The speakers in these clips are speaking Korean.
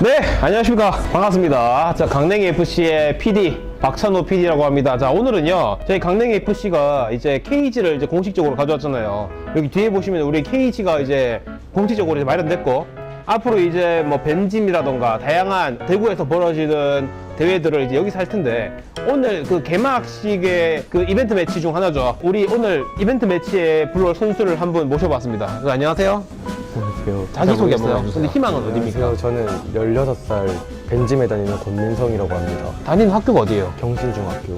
네, 안녕하십니까. 반갑습니다. 자, 강냉이 FC의 PD, 박찬호 PD라고 합니다. 자, 오늘은요, 저희 강냉이 FC가 이제 케이지를 이제 공식적으로 가져왔잖아요. 여기 뒤에 보시면 우리 케이지가 이제 공식적으로 이제 마련됐고, 앞으로 이제 뭐 벤짐이라던가 다양한 대구에서 벌어지는 대회들을 이제 여기서 할 텐데, 오늘 그 개막식의 그 이벤트 매치 중 하나죠. 우리 오늘 이벤트 매치에 불러올 선수를 한 분 모셔봤습니다. 네, 안녕하세요. 안녕하세요. 자기소개 잘 한번 해주세요. 근데 희망은 어디입니까? 안녕하세요. 저는 16살 벤짐에 다니는 권민성이라고 합니다. 다니는 학교가 어디예요? 경신중학교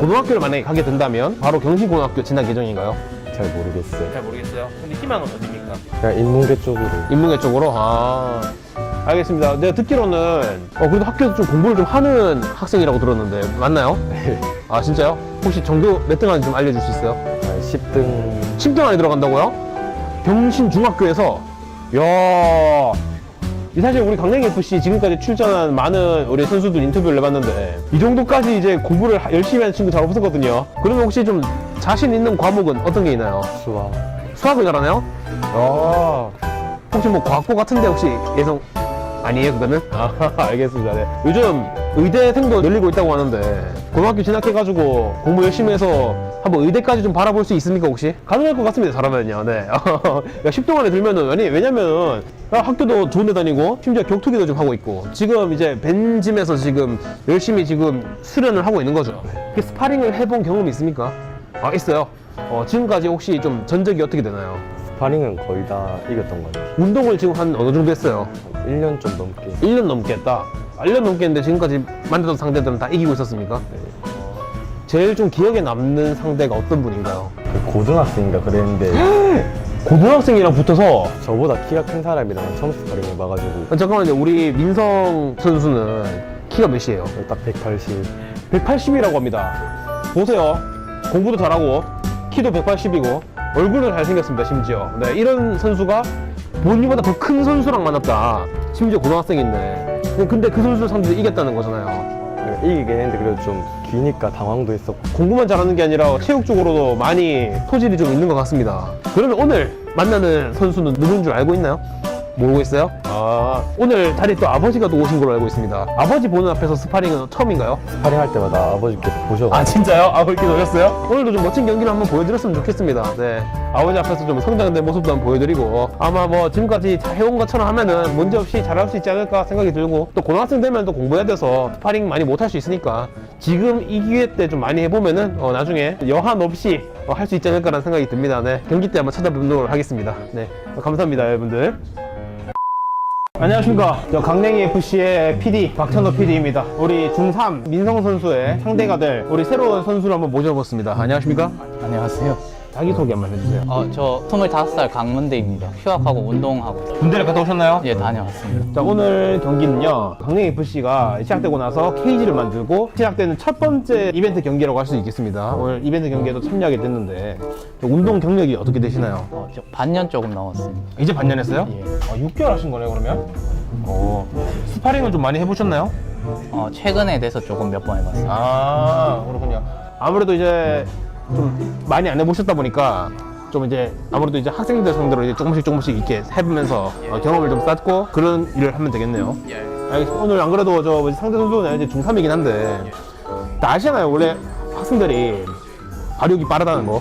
고등학교를 만약에 가게 된다면 바로 경신고등학교 진학 예정인가요? 잘 모르겠어요. 잘 모르겠어요. 근데 희망은 어디입니까? 그냥 인문계 쪽으로 인문계 쪽으로? 아. 알겠습니다. 내가 듣기로는 어, 그래도 학교에서 좀 공부를 좀 하는 학생이라고 들었는데 맞나요? 아 진짜요? 혹시 전교 몇등 하는지 좀 알려줄 수 있어요? 10등 10등 안에 들어간다고요? 경신 중학교에서 야. 이 사실 우리 강릉 FC 지금까지 출전한 많은 우리 선수들 인터뷰를 해봤는데 이 정도까지 이제 공부를 하- 열심히 하는 친구 잘 없었거든요. 그러면 혹시 좀 자신 있는 과목은 어떤 게 있나요? 수학 수학을 잘하나요? 아, 혹시 뭐 과학고 같은데 혹시 예성 아니에요 그거는? 아 알겠습니다. 네. 요즘 의대생도 늘리고 있다고 하는데 고등학교 진학해가지고 공부 열심히 해서 한번 의대까지 좀 바라볼 수 있습니까 혹시? 가능할 것 같습니다 잘하면요. 네. 야, 10등 안에 들면은 아니 왜냐면 학교도 좋은 데 다니고 심지어 격투기도 좀 하고 있고 지금 이제 벤짐에서 지금 열심히 지금 수련을 하고 있는 거죠. 그 스파링을 해본 경험이 있습니까? 아 있어요. 어, 지금까지 혹시 좀 전적이 어떻게 되나요? 스파링은 거의 다 이겼던 것 같아요. 운동을 지금 한 어느 정도 했어요? 1년 좀 넘게 1년 넘게 했다. 1년 넘게 했는데 지금까지 만났던 상대들은 다 이기고 있었습니까? 제일 좀 기억에 남는 상대가 어떤 분인가요? 그 고등학생인가 그랬는데 고등학생이랑 붙어서 저보다 키가 큰 사람이랑 처음 스파링 해봐가지고 아, 잠깐만요. 우리 민성 선수는 키가 몇이에요? 딱 180. 180이라고 합니다. 보세요. 공부도 잘하고 키도 180이고 얼굴도 잘생겼습니다. 심지어. 네, 이런 선수가 본인보다 더 큰 선수랑 만났다. 심지어 고등학생인데. 근데 그 선수 상대도 이겼다는 거잖아요. 이기긴 했는데 그래도 좀 기니까 당황도 했었고 공부만 잘하는 게 아니라 체육적으로도 많이 소질이 좀 있는 것 같습니다. 그러면 오늘 만나는 선수는 누군 줄 알고 있나요? 모르고 있어요? 아, 오늘 자리 또 아버지가 또 오신 걸로 알고 있습니다. 아버지 보는 앞에서 스파링은 처음인가요? 스파링 할 때마다 아버지께서 보셔가지고 아 진짜요? 아버지께 오셨어요? 오늘도 좀 멋진 경기를 한번 보여드렸으면 좋겠습니다. 네, 아버지 앞에서 좀 성장된 모습도 한번 보여드리고 아마 뭐 지금까지 잘 해온 것처럼 하면은 문제 없이 잘할 수 있지 않을까 생각이 들고 또 고등학생 되면 또 공부해야 돼서 스파링 많이 못 할 수 있으니까 지금 이 기회 때 좀 많이 해보면은 어, 나중에 여한 없이 어, 할수 있지 않을까라는 생각이 듭니다. 네, 경기 때 한번 찾아뵙도록 하겠습니다. 네, 감사합니다, 여러분들. 안녕하십니까. 저 강냉이 FC의 PD 박찬호 PD입니다. 우리 중3 민성 선수의 상대가 될 우리 새로운 선수를 한번 모셔봤습니다. 안녕하십니까? 안녕하세요. 자기소개 한번 해주세요. 어, 저 25살 강문대입니다. 휴학하고 운동하고. 군대를 갔다 오셨나요? 예, 다녀왔습니다. 자, 오늘 경기는요, 강냉 FC가 시작되고 나서 케이지를 만들고 시작되는 첫 번째 이벤트 경기라고 할 수 있겠습니다. 오늘 이벤트 경기에도 참여하게 됐는데, 운동 경력이 어떻게 되시나요? 어, 저 반년 조금 넘었습니다. 이제 반년 했어요? 예. 아, 6개월 하신 거네요, 그러면? 어, 스파링을 좀 많이 해보셨나요? 어, 최근에 돼서 조금 몇 번 해봤어요. 아 그렇군요. 아무래도 이제 좀 많이 안 해보셨다 보니까 좀 이제 아무래도 이제 학생들 상대로 이제 조금씩 조금씩 이렇게 해보면서 어, 경험을 좀 쌓고 그런 일을 하면 되겠네요. 알겠습니다. 오늘 안 그래도 저 상대 선수는 이제 중3이긴 한데 다 아시잖아요. 원래 학생들이 발육이 빠르다는 거.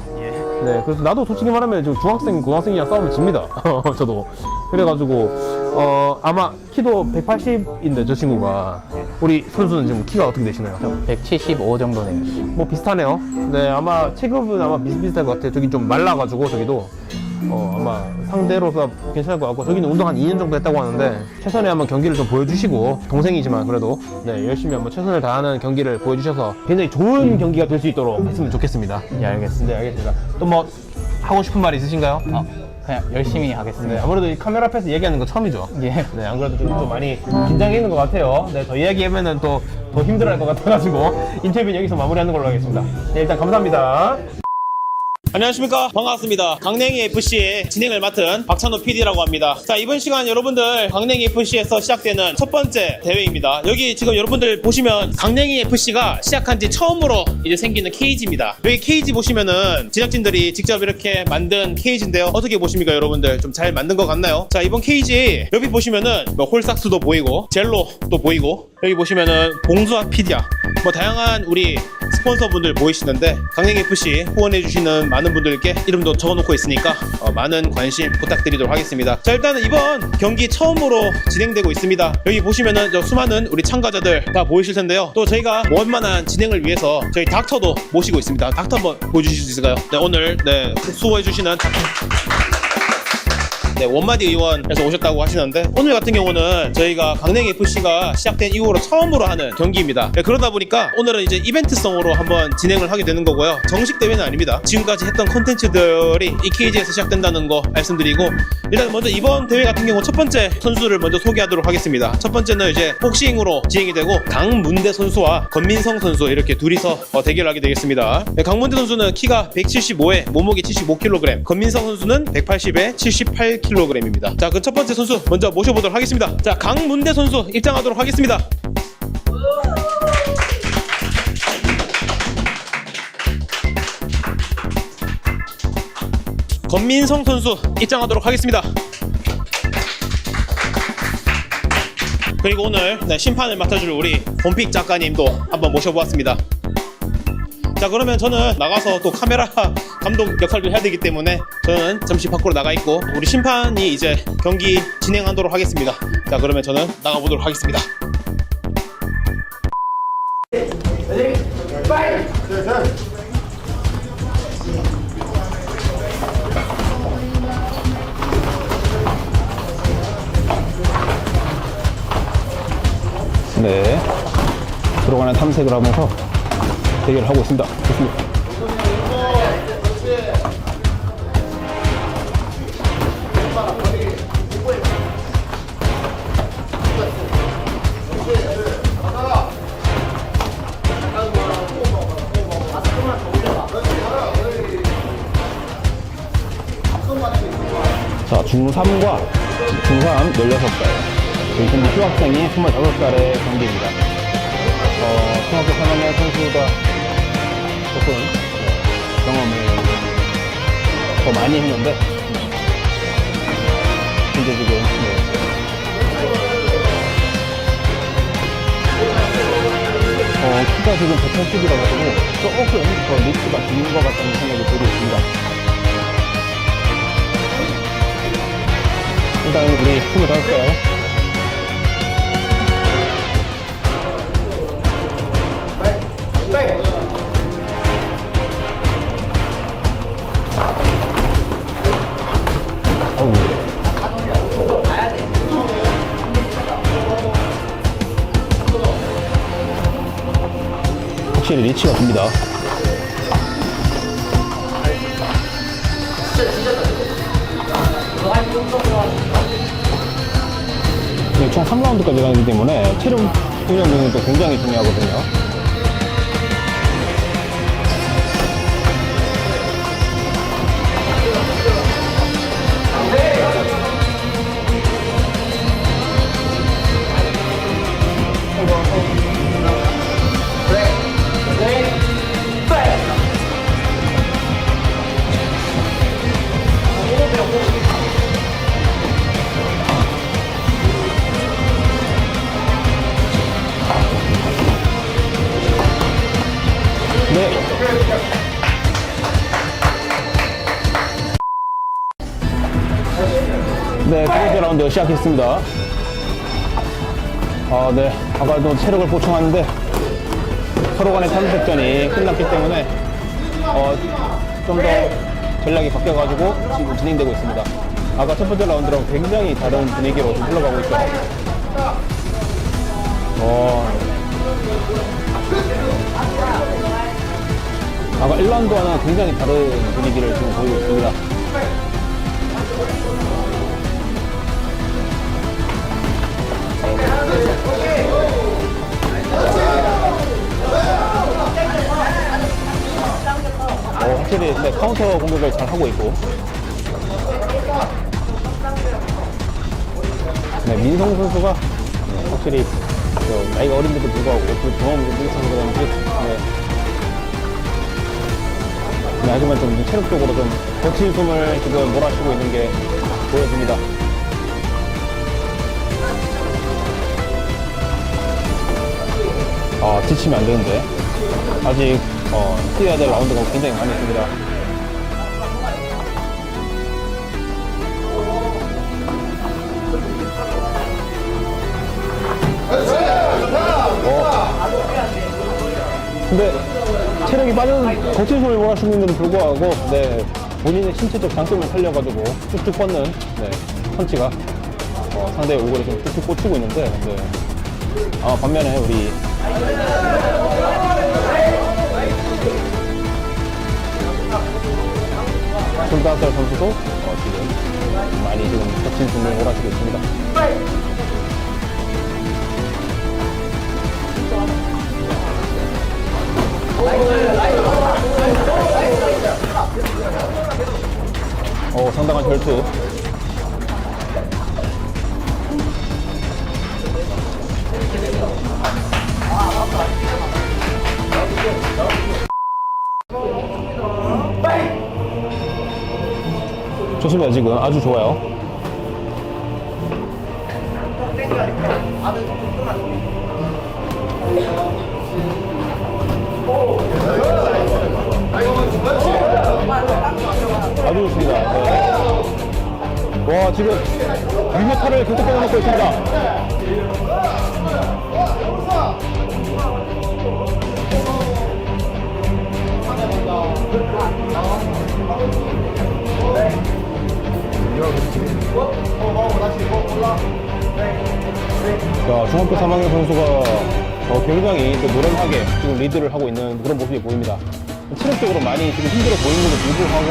네, 그래서 나도 솔직히 말하면 지금 중학생, 고등학생이랑 싸우면 집니다. 저도. 그래가지고, 어, 아마 키도 180인데 저 친구가. 우리 선수는 지금 키가 어떻게 되시나요? 175 정도 돼요. 뭐 비슷하네요. 네, 아마 체급은 아마 비슷비슷할 것 같아요. 저기 좀 말라가지고 저기도 어, 아마 상대로서 괜찮을 것 같고 저기는 운동 한 2년 정도 했다고 하는데 최선의 한번 경기를 좀 보여주시고 동생이지만 그래도 네 열심히 한번 최선을 다하는 경기를 보여주셔서 굉장히 좋은 경기가 될 수 있도록 했으면 좋겠습니다. 예, 알겠습니다. 네, 알겠습니다. 또 뭐 하고 싶은 말 있으신가요? 어, 그냥 열심히 네, 하겠습니다. 아무래도 이 카메라 앞에서 얘기하는 거 처음이죠. 예. 네, 안 그래도 좀, 좀 많이 긴장해 있는 것 같아요. 네, 더 이야기하면은 또 더 힘들어할 것 같아가지고 인터뷰는 여기서 마무리하는 걸로 하겠습니다. 네, 일단 감사합니다. 안녕하십니까? 반갑습니다. 강냉이 FC의 진행을 맡은 박찬호 PD라고 합니다. 자 이번 시간 여러분들 강냉이 FC에서 시작되는 첫 번째 대회입니다. 여기 지금 여러분들 보시면 강냉이 FC가 시작한 지 처음으로 이제 생기는 케이지입니다. 여기 케이지 보시면은 제작진들이 직접 이렇게 만든 케이지인데요. 어떻게 보십니까 여러분들? 좀 잘 만든 것 같나요? 자 이번 케이지 여기 보시면은 뭐 홀삭스도 보이고 젤로도 보이고 여기 보시면은 봉수와 피디아 뭐 다양한 우리 스폰서분들 보이시는데 강행 FC 후원해주시는 많은 분들께 이름도 적어놓고 있으니까 어, 많은 관심 부탁드리도록 하겠습니다. 자 일단은 이번 경기 처음으로 진행되고 있습니다. 여기 보시면은 저 수많은 우리 참가자들 다 보이실 텐데요. 또 저희가 원만한 진행을 위해서 저희 닥터도 모시고 있습니다. 닥터 한번 보여주실 수 있을까요? 네 오늘 네 수고해주시는 닥터. 네, 원마디 의원에서 오셨다고 하시는데 오늘 같은 경우는 저희가 강냉 FC가 시작된 이후로 처음으로 하는 경기입니다. 네, 그러다 보니까 오늘은 이제 이벤트성으로 한번 진행을 하게 되는 거고요. 정식 대회는 아닙니다. 지금까지 했던 콘텐츠들이 이 케이지에서 시작된다는 거 말씀드리고 일단 먼저 이번 대회 같은 경우 첫 번째 선수를 먼저 소개하도록 하겠습니다. 첫 번째는 이제 복싱으로 진행이 되고 강문대 선수와 권민성 선수 이렇게 둘이서 어, 대결하게 되겠습니다. 네, 강문대 선수는 키가 175에 몸무게 75kg, 권민성 선수는 180에 78kg 입니다. 자, 그 첫 번째 선수 먼저 모셔보도록 하겠습니다. 자, 강문대 선수 입장하도록 하겠습니다. 권민성 선수 입장하도록 하겠습니다. 그리고 오늘 네, 심판을 맡아줄 우리 본픽 작가님도 한번 모셔보았습니다. 자 그러면 저는 나가서 또 카메라 감독 역할도 해야 되기 때문에 저는 잠시 밖으로 나가 있고 우리 심판이 이제 경기 진행하도록 하겠습니다. 자 그러면 저는 나가보도록 하겠습니다. 네. 들어가는 탐색을 하면서 대결을 하고 있습니다. 좋습니다. 자, 중3과 중3 16살. 저희 휴학생이 25살의 경기입니다. 어, 중학교 3학년 선수가 조금 어, 경험을 더 많이 했는데, 현재 지금, 네. 어, 키가 지금 180이라 가지고 조금 더 리스가 긴것 같다는 생각이 들고 있습니다. 일단 우리 25살 어우. 확실히 리치가 듭니다. 네, 총 3라운드까지 가기 때문에 체력 훈련 등은 또 굉장히 중요하거든요. 네, 두 번째 라운드 시작했습니다. 아, 네. 아까도 체력을 보충하는데 서로 간의 탐색전이 끝났기 때문에 어, 좀 더 전략이 바뀌어가지고 지금 진행되고 있습니다. 아까 첫 번째 라운드랑 굉장히 다른 분위기로 좀 흘러가고 있죠. 어, 아까 1라운드와는 굉장히 다른 분위기를 지금 보이고 있습니다. 어, 확실히 네, 카운터 공격을 잘 하고 있고. 네, 민성 선수가 네, 확실히 저 나이가 어린데도 불구하고 그 경험이 좀 있어서 그런지 네. 네, 하지만 좀 체력적으로 좀 거친 숨을 지금 몰아쉬고 있는 게 보여집니다. 아, 지치면 안 되는데. 아직, 어, 뛰어야 될 라운드가 굉장히 많이 있습니다. 근데 체력이 빠른 거친 몰아쉬고 있는데도 불구하고 네, 본인의 신체적 장점을 살려가지고 쭉쭉 뻗는 네, 펀치가 어, 상대의 얼굴에 좀 쭉쭉 꽂히고 있는데 네. 아, 반면에 우리 손다살 선수도 어, 지금 많이 지금 거친 숨을 몰아쉬고 있습니다. 어, 상당한 혈투. 좋습니다, 지금. 아주 좋아요. 아주 좋습니다. 네. 와, 지금 유효타를 계속 빼놓고 있습니다. 자, 중학교 3학년 선수가 어, 굉장히 또 노련하게 지금 리드를 하고 있는 그런 모습이 보입니다. 체력적으로 많이 지금 힘들어 보이는데도 불구하고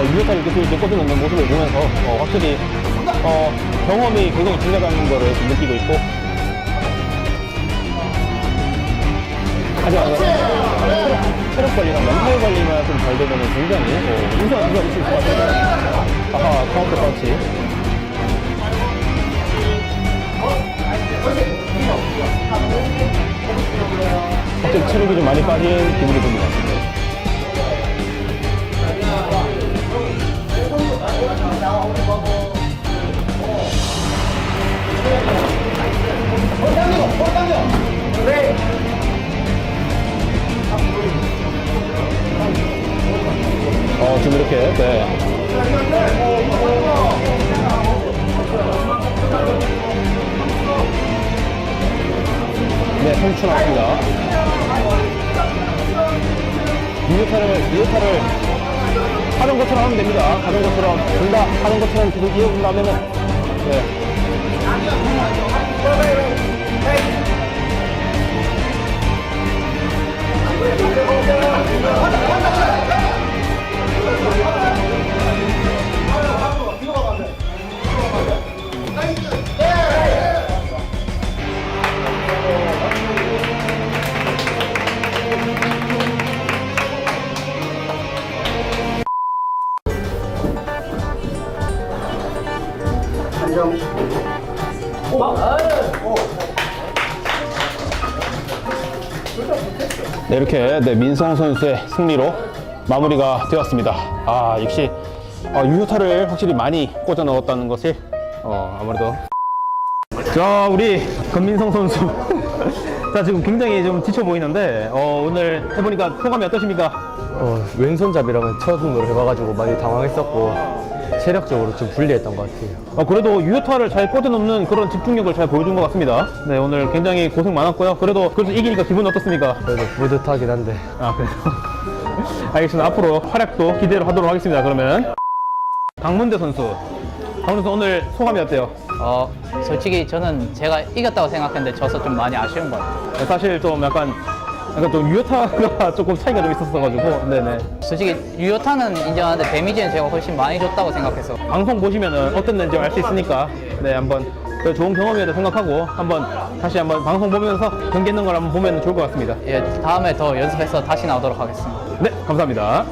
어, 유효타를 계속 이렇게 꽂아놓는 모습을 보면서 어, 확실히 어, 경험이 굉장히 중요하다는 것을 좀 느끼고 있고 하지만 체력, 관리나 멘탈 관리만 좀 잘 되면 굉장히 어, 우수한 수가 있을 것 같아요. 카운터 펀치. 확실히 체력이 좀 많이 빠진 기분이 듭니다. 어, 지금 이렇게, 네. 네, 성추 나왔습니다. 유효타를, 유효타를 하는 것처럼 하면 됩니다. 하는 것처럼, 둘다 하는 것처럼 계속 이어준다면은, 네. 네, 이렇게 네, 민성 선수의 승리로 마무리가 되었습니다. 아, 역시 어, 유효타를 확실히 많이 꽂아 넣었다는 것이 어, 아무래도 자, 우리 권민성 선수. 자, 지금 굉장히 좀 지쳐 보이는데 어, 오늘 해보니까 소감이 어떠십니까? 어, 왼손잡이랑은 처음으로 해봐가지고 많이 당황했었고 체력적으로 좀 불리했던 것 같아요. 어, 그래도 유효타를 잘 꽂아놓는 그런 집중력을 잘 보여준 것 같습니다. 네, 오늘 굉장히 고생 많았고요. 그래도 그래도 이기니까 기분 어떻습니까? 그래도 뿌듯하긴 한데 아, 그래요? 알겠습니다. 앞으로 활약도 기대를 하도록 하겠습니다. 그러면 강문대 선수. 강문대 선수 오늘 소감이 어때요? 어, 솔직히 저는 제가 이겼다고 생각했는데 져서 좀 많이 아쉬운 것 같아요. 사실 좀 약간 약간 좀 유효타가 조금 차이가 좀 있었어가지고 네네 솔직히 유효타는 인정하는데 데미지는 제가 훨씬 많이 줬다고 생각해서 방송 보시면은 어땠는지 알 수 있으니까 네 한번 그 좋은 경험이라고 생각하고 한번 다시 한번 방송 보면서 경기했는 걸 한번 보면 좋을 것 같습니다. 예, 다음에 더 연습해서 다시 나오도록 하겠습니다. 네 감사합니다.